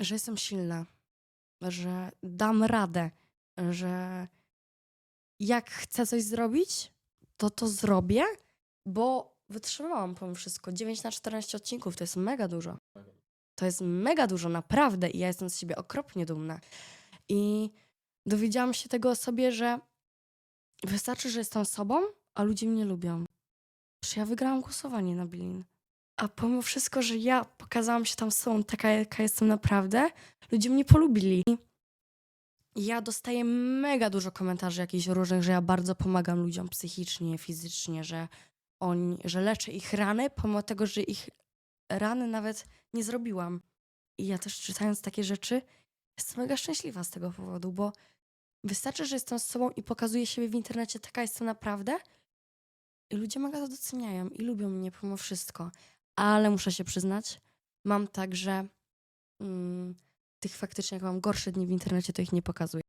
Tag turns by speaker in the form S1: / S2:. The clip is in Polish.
S1: że jestem silna, że dam radę, że jak chcę coś zrobić, to to zrobię, bo wytrzymałam pomimo wszystko. 9 na 14 odcinków to jest mega dużo. To jest mega dużo, naprawdę. I ja jestem z siebie okropnie dumna. I dowiedziałam się tego o sobie, że wystarczy, że jestem sobą, a ludzie mnie lubią. Że ja wygrałam głosowanie na Bilin. A pomimo wszystko, że ja pokazałam się tam sobą taka, jaka jestem naprawdę, ludzie mnie polubili. Ja dostaję mega dużo komentarzy jakichś różnych, że ja bardzo pomagam ludziom psychicznie, fizycznie, że, oni, że leczę ich rany, pomimo tego, że ich rany nawet nie zrobiłam. I ja też czytając takie rzeczy, jestem mega szczęśliwa z tego powodu, bo wystarczy, że jestem z sobą i pokazuję siebie w internecie, taka jestem naprawdę. I ludzie mega to doceniają i lubią mnie pomimo wszystko. Ale muszę się przyznać, mam tak, że mm, tych faktycznie, jak mam gorsze dni w internecie, to ich nie pokazuję.